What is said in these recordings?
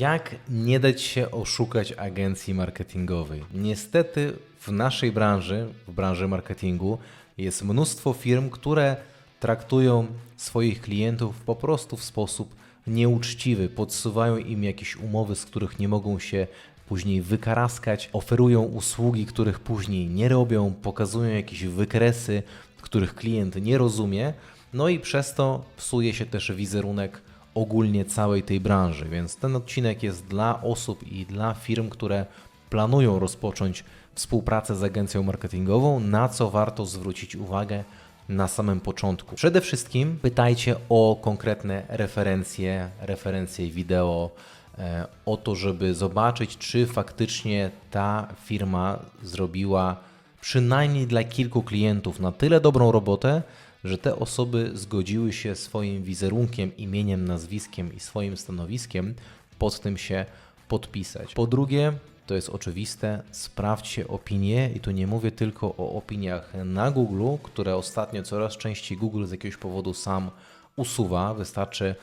Jak nie dać się oszukać agencji marketingowej? Niestety w naszej branży, w branży marketingu, jest mnóstwo firm, które traktują swoich klientów po prostu w sposób nieuczciwy. Podsuwają im jakieś umowy, z których nie mogą się później wykaraskać, oferują usługi, których później nie robią, pokazują jakieś wykresy, których klient nie rozumie, no i przez to psuje się też wizerunek ogólnie całej tej branży. Więc ten odcinek jest dla osób i dla firm, które planują rozpocząć współpracę z agencją marketingową, na co warto zwrócić uwagę na samym początku. Przede wszystkim pytajcie o konkretne referencje, referencje wideo, e, o to, żeby zobaczyć, czy faktycznie ta firma zrobiła przynajmniej dla kilku klientów na tyle dobrą robotę, że te osoby zgodziły się swoim wizerunkiem, imieniem, nazwiskiem i swoim stanowiskiem pod tym się podpisać. Po drugie, to jest oczywiste, sprawdźcie opinie i tu nie mówię tylko o opiniach na Google, które ostatnio coraz częściej Google z jakiegoś powodu sam usuwa. Wystarczy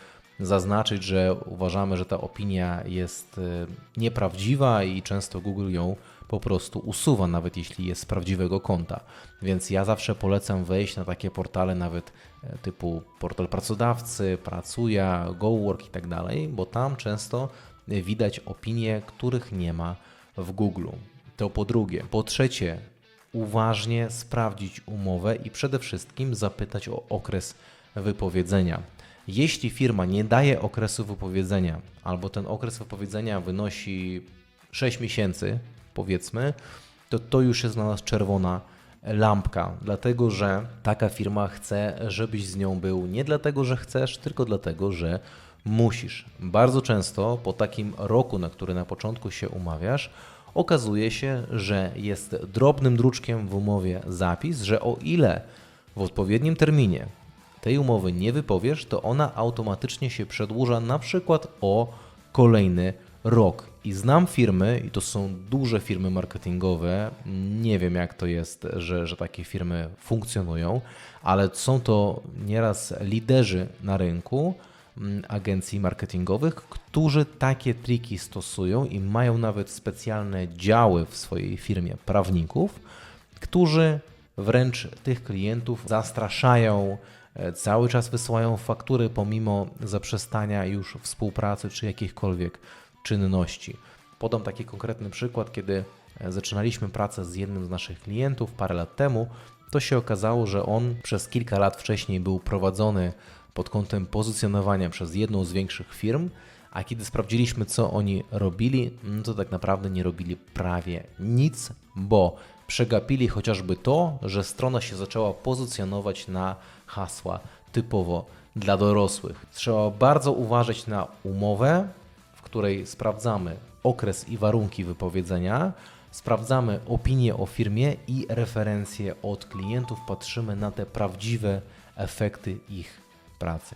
zaznaczyć, że uważamy, że ta opinia jest e, nieprawdziwa i często Google ją po prostu usuwa, nawet jeśli jest z prawdziwego konta. Więc ja zawsze polecam wejść na takie portale, nawet e, typu portal pracodawcy, Pracuja, GoWork i tak dalej, bo tam często e, widać opinie, których nie ma w Google. To po drugie. Po trzecie, uważnie sprawdzić umowę i przede wszystkim zapytać o okres wypowiedzenia. Jeśli firma nie daje okresu wypowiedzenia, albo ten okres wypowiedzenia wynosi 6 miesięcy, powiedzmy, to to już jest dla nas czerwona lampka, dlatego że taka firma chce, żebyś z nią był nie dlatego, że chcesz, tylko dlatego, że musisz. Bardzo często po takim roku, na który na początku się umawiasz, okazuje się, że jest drobnym druczkiem w umowie zapis, że o ile w odpowiednim terminie tej umowy nie wypowiesz, to ona automatycznie się przedłuża na przykład o kolejny rok. I znam firmy, i to są duże firmy marketingowe, nie wiem jak to jest, że, że takie firmy funkcjonują, ale są to nieraz liderzy na rynku mm, agencji marketingowych, którzy takie triki stosują i mają nawet specjalne działy w swojej firmie prawników, którzy wręcz tych klientów zastraszają, cały czas wysyłają faktury pomimo zaprzestania już współpracy czy jakichkolwiek czynności. Podam taki konkretny przykład, kiedy e, zaczynaliśmy pracę z jednym z naszych klientów parę lat temu, to się okazało, że on przez kilka lat wcześniej był prowadzony pod kątem pozycjonowania przez jedną z większych firm, a kiedy sprawdziliśmy, co oni robili, no to tak naprawdę nie robili prawie nic, bo przegapili chociażby to, że strona się zaczęła pozycjonować na hasła typowo dla dorosłych. Trzeba bardzo uważać na umowę, w której sprawdzamy okres i warunki wypowiedzenia, sprawdzamy opinie o firmie i referencje od klientów, patrzymy na te prawdziwe efekty ich pracy.